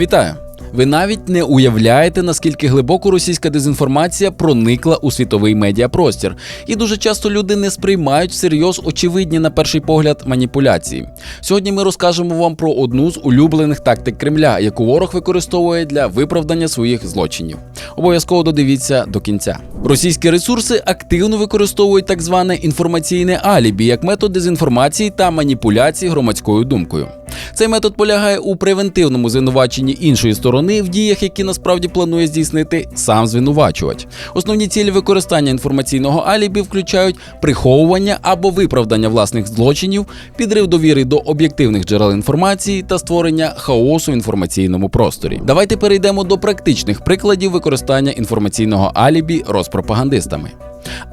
Вітаю! Ви навіть не уявляєте, наскільки глибоко російська дезінформація проникла у світовий медіапростір, і дуже часто люди не сприймають всерйоз очевидні на перший погляд маніпуляції. Сьогодні ми розкажемо вам про одну з улюблених тактик Кремля, яку ворог використовує для виправдання своїх злочинів. Обов'язково додивіться до кінця. Російські ресурси активно використовують так зване інформаційне алібі як метод дезінформації та маніпуляції громадською думкою. Цей метод полягає у превентивному звинуваченні іншої сторони в діях, які насправді планує здійснити сам звинувачувач. Основні цілі використання інформаційного алібі включають приховування або виправдання власних злочинів, підрив довіри до об'єктивних джерел інформації та створення хаосу в інформаційному просторі. Давайте перейдемо до практичних прикладів використання інформаційного алібі розпропагандистами.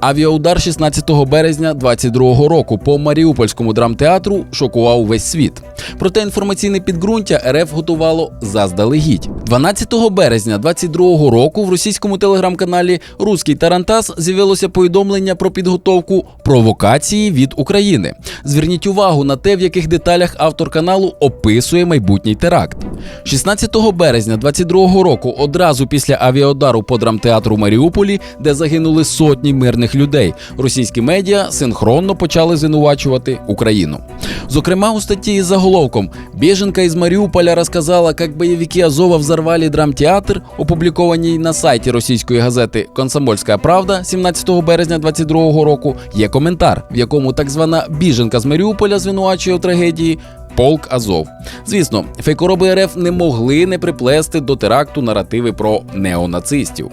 Авіаудар 16 березня 22 року по Маріупольському драмтеатру шокував весь світ. Проте інформаційне підґрунтя РФ готувало заздалегідь. 12 березня 22 року в російському телеграм-каналі Руський Тарантас з'явилося повідомлення про підготовку провокації від України. Зверніть увагу на те, в яких деталях автор каналу описує майбутній теракт. 16 березня 22 року, одразу після авіаудару по драмтеатру Маріуполі, де загинули сотні мирних людей, російські медіа синхронно почали звинувачувати Україну. Зокрема, у статті із заголовком «Біженка із Маріуполя розказала, як бойовики Азова взорвали драмтеатр, опублікованій на сайті російської газети Комсомольська Правда 17 березня 22 року, є коментар, в якому так звана біженка з Маріуполя звинувачує у трагедії Полк Азов. Звісно, фейкороби РФ не могли не приплести до теракту наративи про неонацистів.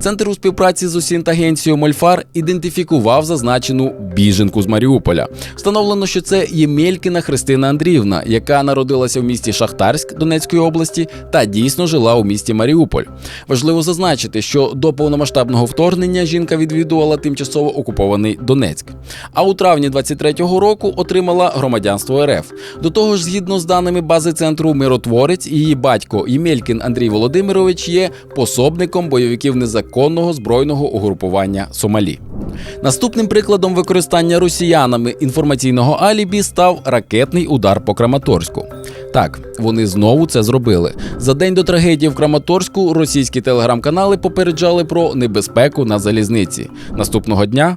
Центр у співпраці з Усінтагенцією Мольфар ідентифікував зазначену біженку з Маріуполя. Встановлено, що це Ємелькіна Христина Андріївна, яка народилася в місті Шахтарськ Донецької області та дійсно жила у місті Маріуполь. Важливо зазначити, що до повномасштабного вторгнення жінка відвідувала тимчасово окупований Донецьк. А у травні 23-го року отримала громадянство РФ. До того ж, згідно з даними бази центру Миротворець, її батько Ємелькін Андрій Володимирович є пособником бойовиків незаконного збройного угрупування Сомалі. Наступним прикладом використання росіянами інформаційного алібі став ракетний удар по Краматорську. Так, вони знову це зробили. За день до трагедії в Краматорську російські телеграм-канали попереджали про небезпеку на залізниці. Наступного дня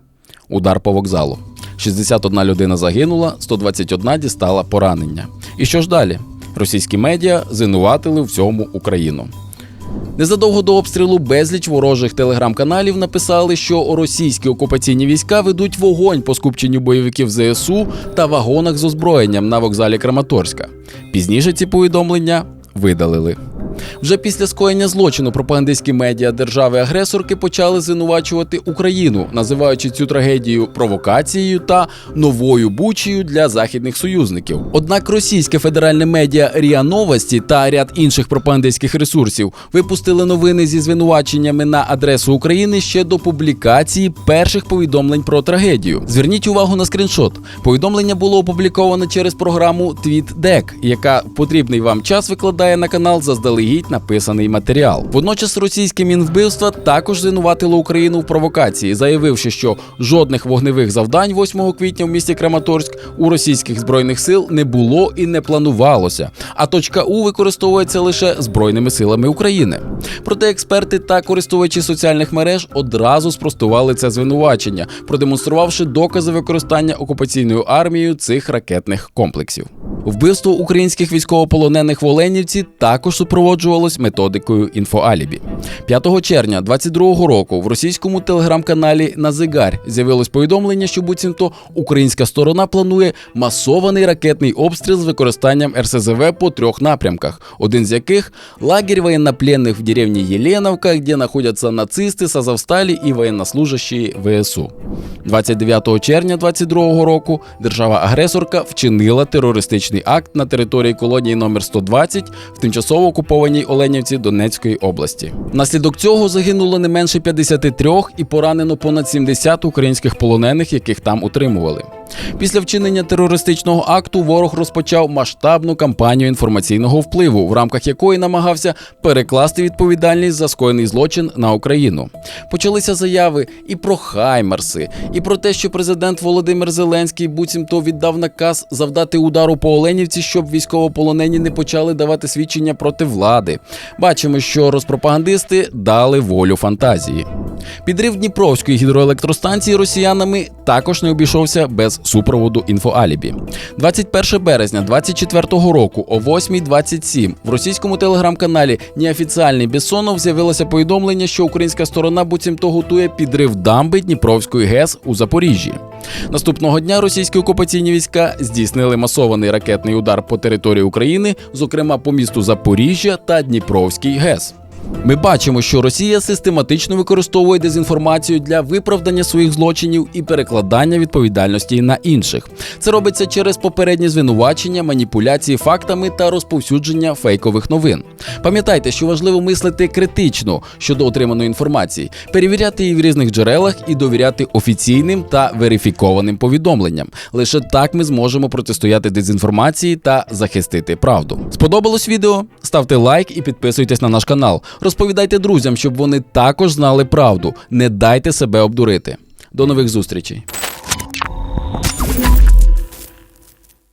удар по вокзалу. 61 людина загинула, 121 дістала поранення. І що ж далі? Російські медіа звинуватили в цьому Україну. Незадовго до обстрілу безліч ворожих телеграм-каналів написали, що російські окупаційні війська ведуть вогонь по скупченню бойовиків ЗСУ та вагонах з озброєнням на вокзалі Краматорська. Пізніше ці повідомлення видалили. Вже після скоєння злочину пропагандистські медіа держави-агресорки почали звинувачувати Україну, називаючи цю трагедію провокацією та новою бучею для західних союзників. Однак російське федеральне медіа Ріа Новості та ряд інших пропагандистських ресурсів випустили новини зі звинуваченнями на адресу України ще до публікації перших повідомлень про трагедію. Зверніть увагу на скріншот. Повідомлення було опубліковано через програму TweetDeck, яка в потрібний вам час викладає на канал заздалегідь написаний матеріал. Водночас російське мінвбивство також звинуватило Україну в провокації, заявивши, що жодних вогневих завдань 8 квітня в місті Краматорськ у російських збройних сил не було і не планувалося. А точка У використовується лише збройними силами України. Проте експерти та користувачі соціальних мереж одразу спростували це звинувачення, продемонструвавши докази використання окупаційною армією цих ракетних комплексів. Вбивство українських військовополонених в Оленівці також супроводжувалось методикою інфоалібі. 5 червня 22-го року в російському телеграм-каналі Назигарь з'явилось повідомлення, що буцімто українська сторона планує масований ракетний обстріл з використанням РСЗВ по трьох напрямках, один з яких лагерь воєннопленних в деревні Єленовка, де знаходяться нацисти, Сазовсталі і воєннослужащі ВСУ. 29 червня 22-го року держава-агресорка вчинила терористичний акт на території колонії номер 120 в тимчасово окупованій Оленівці Донецької області. Внаслідок цього загинуло не менше 53 і поранено понад 70 українських полонених, яких там утримували. Після вчинення терористичного акту ворог розпочав масштабну кампанію інформаційного впливу, в рамках якої намагався перекласти відповідальність за скоєний злочин на Україну. Почалися заяви і про Хаймерси, і про те, що президент Володимир Зеленський буцімто віддав наказ завдати удару по Оленівці, щоб військовополонені не почали давати свідчення проти влади. Бачимо, що розпропагандисти дали волю фантазії. Підрив Дніпровської гідроелектростанції росіянами також не обійшовся без супроводу інфоалібі. 21 березня 24 року о 8.27 в російському телеграм-каналі Неофіціальний Бессонов з'явилося повідомлення, що українська сторона буцімто готує підрив дамби Дніпровської ГЕС у Запоріжжі. Наступного дня російські окупаційні війська здійснили масований ракетний удар по території України, зокрема по місту Запоріжжя та Дніпровський ГЕС. Ми бачимо, що Росія систематично використовує дезінформацію для виправдання своїх злочинів і перекладання відповідальності на інших. Це робиться через попередні звинувачення, маніпуляції фактами та розповсюдження фейкових новин. Пам'ятайте, що важливо мислити критично щодо отриманої інформації, перевіряти її в різних джерелах і довіряти офіційним та верифікованим повідомленням. Лише так ми зможемо протистояти дезінформації та захистити правду. Сподобалось відео? Ставте лайк і підписуйтесь на наш канал. Розповідайте друзям, щоб вони також знали правду. Не дайте себе обдурити. До нових зустрічей.